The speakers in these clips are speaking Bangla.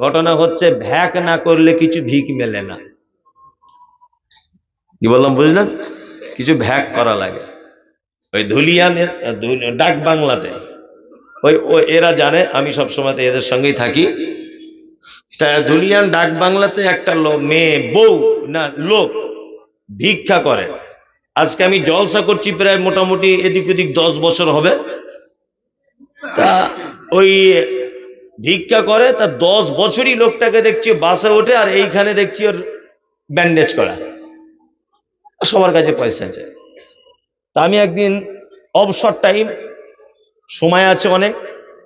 ঘটনা হচ্ছে, ভ্যাক না করলে কিছু ভিক মেলে না। কি বললাম, বুঝলেন? কিছু ভ্যাক করা লাগে। ওই ধুলিয়ান ডাক বাংলাতে। ওই, ও, এরা জানে, আমি সবসময় এদের সঙ্গেই থাকি। ধুলিয়ান ডাক বাংলাতে একটা লোক মেয়ে, বউ, না, লোক ভিক্ষা করে। আজকে আমি জলসা করছি প্রায় মোটামুটি এদিক ওদিক দশ বছর হবে। তা ওই ভিক্ষা করে তার দশ বছরই লোকটাকে দেখছি বাসে ওঠে আর এইখানে দেখছি ওর ব্যান্ডেজ করা। সবার কাছে পয়সা আছে। তা আমি একদিন অবসর টাইম সময় আছে অনেক,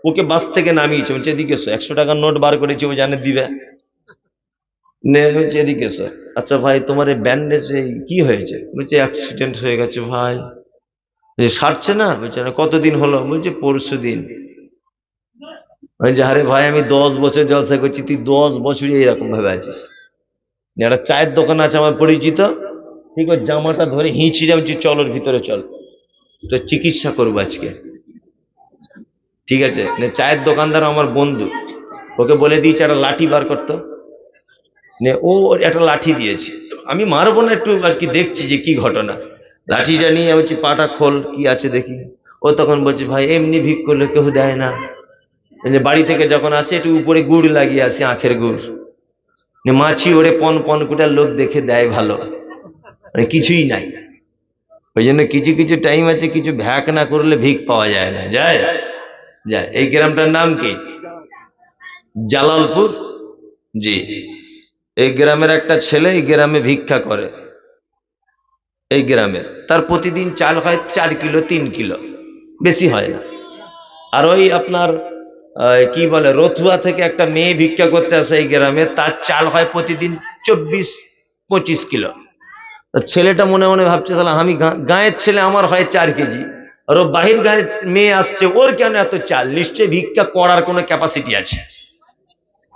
ওকে বাস থেকে নামিয়েছে। বলছে, এদিকে এসো, একশো টাকার নোট বার করেছি, ও জানে দিবে। হচ্ছে এদিকে এসো। আচ্ছা ভাই, তোমার এই ব্যান্ডেজ কি হয়েছে? বলছে অ্যাক্সিডেন্ট হয়ে গেছে ভাই। সারছে না? বলছে না কতদিন হলো? বলছে পরশু দিন বলছে, আরে ভাই, আমি দশ বছর জলসা করছি, তুই দশ বছরই এইরকম ভাবে আছিস। একটা চায়ের দোকান আছে আমার পরিচিত, ঠিক ওর জামাটা ধরে হিঁচিয়ে বলছি, চল ওর ভিতরে চল তো চিকিৎসা করব আজকে। ঠিক আছে চায়ের দোকানদার আমার বন্ধু, ওকে বলে দিয়েছে, একটা লাঠি বার করতো ও একটা লাঠি দিয়েছে। আমি মারবো না একটু, আর কি দেখছি যে কি ঘটনা। লাঠিটা নিয়ে আমি পাটা খোল, কি আছে দেখি? ও তখন বলছে, ভাই, এমনি ভিক করলে কেউ দেয় না। যে বাড়ি থেকে যখন আসে, একটু উপরে গুড় লাগিয়ে আসে, আখের গুড়। মাছি ওরে পন পন কুটার লোক দেখে দেয় ভালো। মানে কিছুই নাই। ওই জন্য কিছু কিছু টাইম আছে, কিছু ভ্যাক না করলে ভিক পাওয়া যায় না। যায়? যায়। এই গ্রামটার নাম কি? জালালপুর? জি। এই গ্রামের একটা ছেলে এই গ্রামে ভিক্ষা করে। এই গ্রামে তার প্রতিদিন চাল হয় চার কিলো, তিন কিলো। বেশি হয় না। আর ওই আপনার কি বলে রথুয়া থেকে একটা মেয়ে ভিক্ষা করতে আসে এই গ্রামে, তার চাল হয় প্রতিদিন চব্বিশ, পঁচিশ কিলো। ছেলেটা মনে মনে ভাবছে, তাহলে আমি গাঁয়ের ছেলে আমার হয় চার কেজি। আর ও বাহির গাঁয়ের মেয়ে আসছে, ওর কেন এত চাল? নিশ্চয়ই ভিক্ষা করার কোনো ক্যাপাসিটি আছে।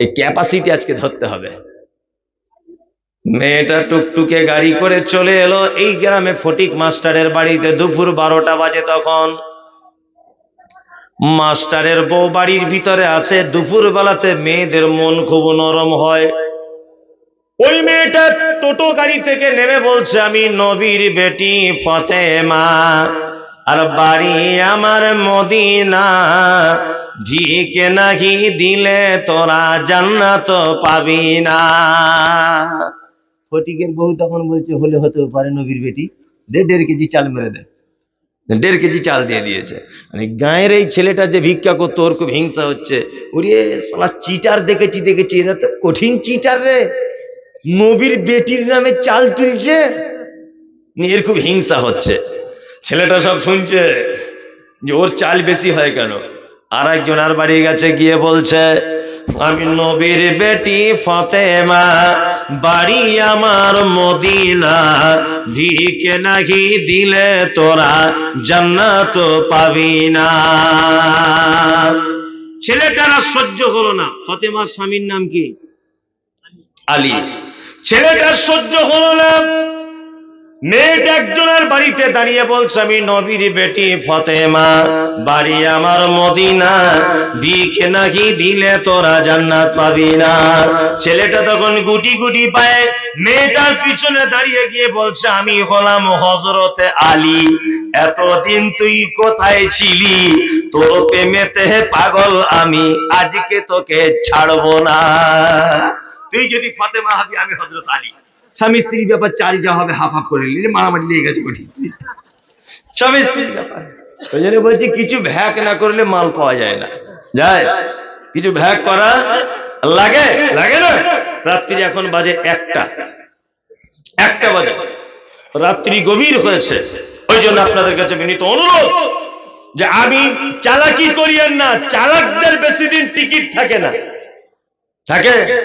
এই ক্যাপাসিটি আজকে ধরতে হবে। মেয়েটা টুকটুকে গাড়ি করে চলে এলো, এই গ্রামে ফটিক মাস্টারের বাড়িতে দুপুর বারোটা বাজে তখন। মাস্টারের বউ বাড়ির ভিতরে আছে দুপুর বেলাতে মেয়েদের মন খুব নরম হয়। ওই মেয়েটা টোটো গাড়ি থেকে নেমে বলছে, আমি নবীর বেটি ফতেমা, আর বাড়ি আমার মদিনা। ভিকে নাহি দিলে তোরা জান্নাত পাবি না। ফটিকের বউ তখন বলছে, হলে হতেও পারে নবীর বেটি। দে দেড় কেজি চাল মেরে দে। দেড় কেজি চাল দিয়ে দিয়েছে। মানে গায়ের এই ছেলেটা যে ভিক্ষা করতো, ওর খুব হিংসা হচ্ছে। ওরে সালা চিটার দেখেছি দেখেছি, এরা তো কঠিন চিটার রে। নবীর বেটির নামে চাল তুলছে এর খুব হিংসা হচ্ছে। ছেলেটা সব শুনছে যে ওর চাল বেশি হয় কেন? আর একজন আর বাড়ি গেছে, গিয়ে বলছে, আমি নবীর বেটি ফতেমা। বাড়ি আমার মদিনা ভিকে নাহি দিলে তোরা জান্নাত পাবি না। ছেলেটারা সহ্য হলো না। ফতেমার স্বামীর নাম কি? আলী। ছেলেটার সহ্য হলো না। মেয়েটা একজনের বাড়িতে দাঁড়িয়ে বলছে, আমি নবীর বেটি ফতেমা। বাড়ি আমার মদিনা। ভিকে নাকি দিলে তোরা জান্নাত পাবি না। ছেলেটা তখন গুটি গুটি পায়ে মেয়েটার পিছনে দাঁড়িয়ে গিয়ে বলছে, আমি হলাম হজরতে আলী। এতদিন তুই কোথায় ছিলি? তোর প্রেমেতে পাগল আমি। আজকে তোকে ছাড়বো না। তুই যদি ফতেমা হবি, আমি হজরত আলী। স্বামী স্ত্রীর ব্যাপার চারি যা হবে হাফ হাফ করে নিলে মারামারি লেগে গেছে কঠিন। স্বামী স্ত্রীর ব্যাপার। বলছি কিছু ভ্যাক না করলে মাল পাওয়া যায় না। যায় কিছু ভ্যাক করা লাগে? লাগে না? রাত্রি এখন বাজে একটা। একটা বাজে। রাত্রি গভীর হয়েছে। ওই জন্য আপনাদের কাছে বিনীত অনুরোধ যে আমি চালাকি করিয়েন না, চালাকদের বেশি দিন টিকিট থাকে না। থাকে?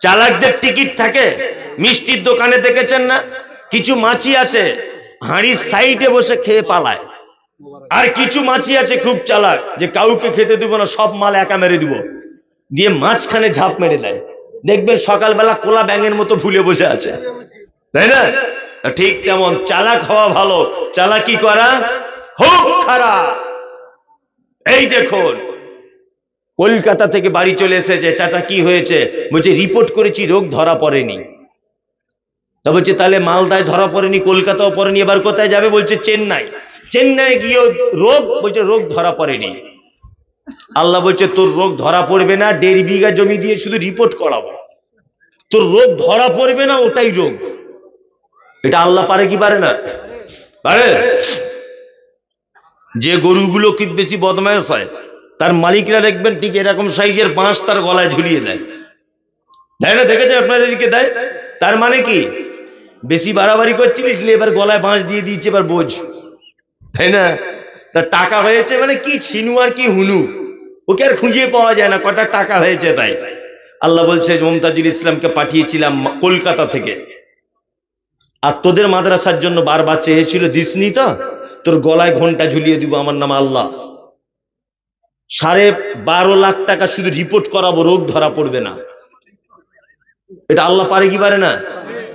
চালাকদের টিকিট থাকে? মিষ্টির দোকানে দেখেছেন না? কিছু মাছি আছে, হাঁড়ির সাইডে বসে খেয়ে পালায়। আর কিছু মাছি আছে খুব চালাক, যে কাউকে খেতে দিব না, সব মাল একা মেরে দিব। দিয়ে মাঝখানে ঝাঁপ মেরে দেয়। দেখবেন সকালবেলা কোলা ব্যাঙের মতো ফুলে বসে আছে। তাই না? ঠিক তেমন, চালাক হওয়া ভালো। চালাকি করা খুব খারাপ। এই দেখুন, কলকাতা থেকে বাড়ি চলে এসেছে। চাচা, কি হয়েছে? বলছে, রিপোর্ট করেছি, রোগ ধরা পড়েনি। তা বলছে, তাহলে মালদায় ধরা পড়েনি, কলকাতাও পড়েনি, এবার কোথায় যাবে? বলছে, চেন্নাই। চেন্নাই গিয়ে রোগ, বলছে, রোগ ধরা পড়েনি। আল্লাহ বলছে, তোর রোগ ধরা পড়বে না, দেড় বিঘা জমি দিয়ে শুধু রিপোর্ট করাবো। তোর রোগ ধরা পড়বে না, ওটাই রোগ। এটা আল্লাহ পারে কি পারে না? পারে। যে গরুগুলো খুব বেশি বদমায়েশ হয়, তার মালিকরা দেখবেন ঠিক এরকম সাইজের বাঁশ তার গলায় ঝুলিয়ে দেয়। দেয় না? দেখেছেন আপনাদের দিকে দেয়? তার মানে কি? বেশি বাড়াবাড়ি করছিলিস? এবার গলায় বাঁশ দিয়ে দিয়েছে এবার বোঝ। তাই না? তার টাকা হয়েছে মানে কি ছিনু আর কি হুনু? ওকে আর খুঁজে পাওয়া যায় না, কটা টাকা হয়েছে তাই। আল্লাহ বলছে, মমতাজুল ইসলামকে পাঠিয়েছিলাম কলকাতা থেকে। আর তোদের মাদ্রাসার জন্য বারবার চেয়েছিল, দিসনি তো? তোর গলায় ঘণ্টা ঝুলিয়ে দিব, আমার নাম আল্লাহ। সাড়ে বারো লাখ টাকা শুধু রিপোর্ট করাবো, রোগ ধরা পড়বে না। এটা আল্লাহ পারে কি পারে না?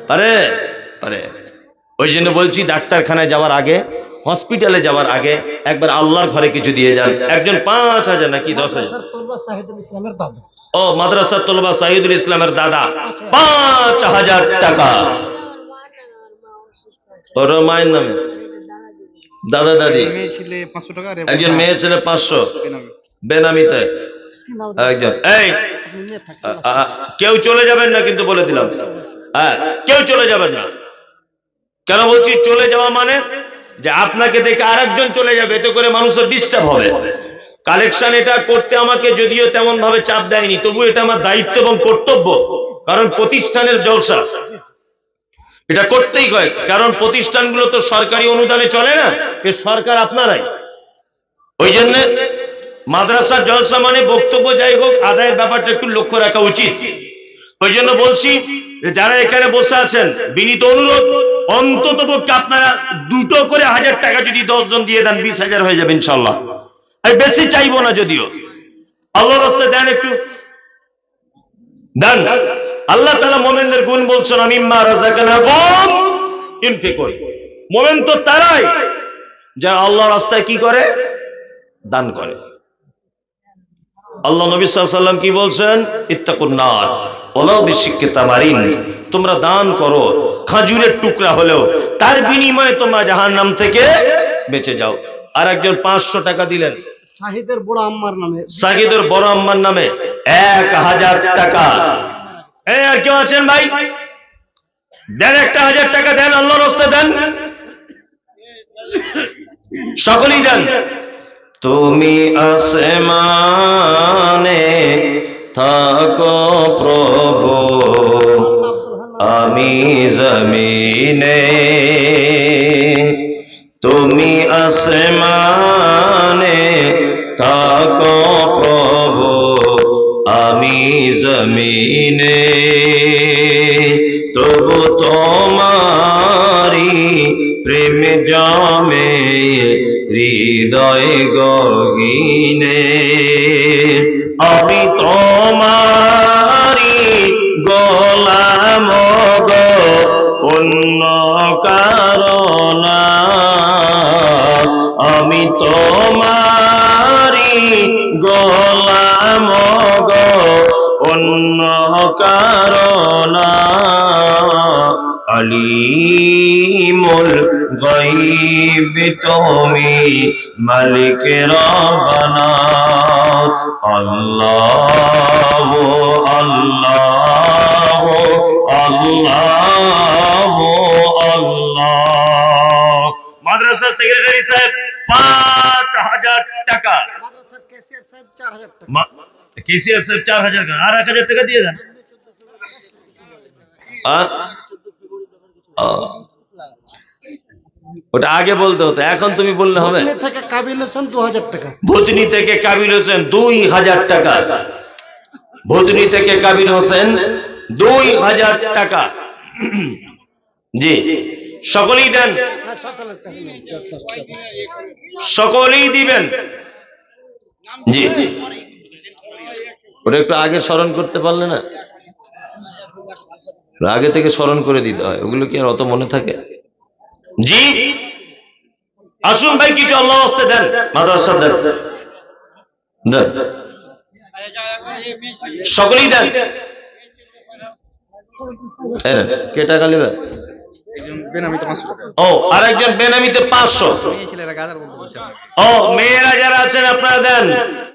পারে? পারে ওই জন্য বলছি ডাক্তারখানায় যাওয়ার আগে হসপিটালে যাওয়ার আগে একবার আল্লাহর ঘরে কিছু দিয়ে যান। একজন পাঁচ হাজার নাকি দশ হাজার? ও মাদ্রাসা তলবা সাইদুল ইসলামের দাদা। পাঁচ হাজার টাকা। ওর মায়ের নামে। দাদা দাদি। মেয়ে ছেলে পাঁচশো টাকা আর একজন মেয়ে ছেলে পাঁচশো। বেনামিতে। একজন। এই! কেউ চলে যাবেন না কিন্তু বলে দিলাম। হ্যাঁ কেউ চলে যাবেন না। কেন বলছি চলে যাওয়া মানে? যে আপনাকে দেখে আরেকজন চলে যাবে, এতে করে মানুষের ডিস্টার্ব হবে। কালেকশন এটা করতে আমাকে যদিও তেমন ভাবে চাপ দেয়নি, তবু এটা আমার দায়িত্ব এবং কর্তব্য, কারণ প্রতিষ্ঠানের জলসা। এটা করতেই হয়, কারণ প্রতিষ্ঠানগুলো তো সরকারি অনুদানে চলে না, এ সরকার আপনারাই। ওই জন্য মাদ্রাসার জলসা মানে বক্তব্য যাই হোক, আদায়ের ব্যাপারটা একটু লক্ষ্য রাখা উচিত। ওই জন্য বলছি যারা এখানে বসে আছেন, বিনীত অনুরোধ অন্তত পক্ষে আপনারা দুটো করে হাজার টাকা যদি দশ জন দিয়ে দেন, বিশ হাজার হয়ে যাবে ইনশাল্লাহ। আমি বেশি চাইব না যদিও। আল্লাহ রাস্তায় দেন একটু। দেন। আল্লাহ তালা মোমেনদের গুণ বলছেন আমি মা রাজাকানা কম ইনফিকুর মোমেন তো তারাই যারা আল্লাহ রাস্তায় কি করে? দান করে। আল্লাহ নবী সাল্লাম কি বলছেন? ইত্তাকুন্নার ওলাও বিশিক্ষিতা মারিন তোমরা দান করো খাজুরের টুকরা হলেও তার বিনিময়ে তোমরা জাহান নাম থেকে বেঁচে যাও। আর একজন পাঁচশো টাকা দিলেন। শাহিদের বড় আম্মার নামে। সাকিদের বড় আম্মার নামে এক হাজার টাকা। এই আর কেউ আছেন ভাই? দেন একটা হাজার টাকা দেন আল্লাহ রাস্তায় দেন। সকলেই দেন। তুমি আসমানে থাকো প্রভু। তবু তোমারি প্রেম জামে হৃদয় গহিনে। আমি তোমারি গোলাম গো অন্য কারণা আমি তোমারি কারণা। আলিমুল গাইব তুমি মালিক রবানা। আল্লাহ আল্লাহ আল্লাহ আল্লাহ। মাদ্রাসা সেক্রেটারি সাহেব পাঁচ হাজার টাকা। মাদ্রাসার ক্যাশিয়ার সাহেব চার হাজার টাকা। কেসিআর সাহেব চার হাজার টাকা। আর এক হাজার টাকা দিয়ে দেন। ওটা আগে বলতে হতো এখন তুমি বললে হবে। থেকে কাবিল হোসেন দু হাজার টাকা। ভুতনি থেকে কাবিল হোসেন দুই হাজার টাকা। ভুতনি থেকে কাবিল হোসেন দুই হাজার টাকা। জি সকলেই দেন। হ্যাঁ। সকলেই দিবেন। জি। ওটা একটু আগে স্মরণ করতে পারলে না? আগে থেকে স্মরণ করে দিতে হয়। ওগুলো কি আর অত মনে থাকে? জি? আসুন ভাই কিছু আল্লাহ আসতে দেন মাদ্রাসা দেন। দেন। সকলেই দেন। এই কে টাকা নেবে? বেনামিতে পাঁচশো। বেনামিতে। ও মেয়েরা যারা আছেন আপনারা দেন।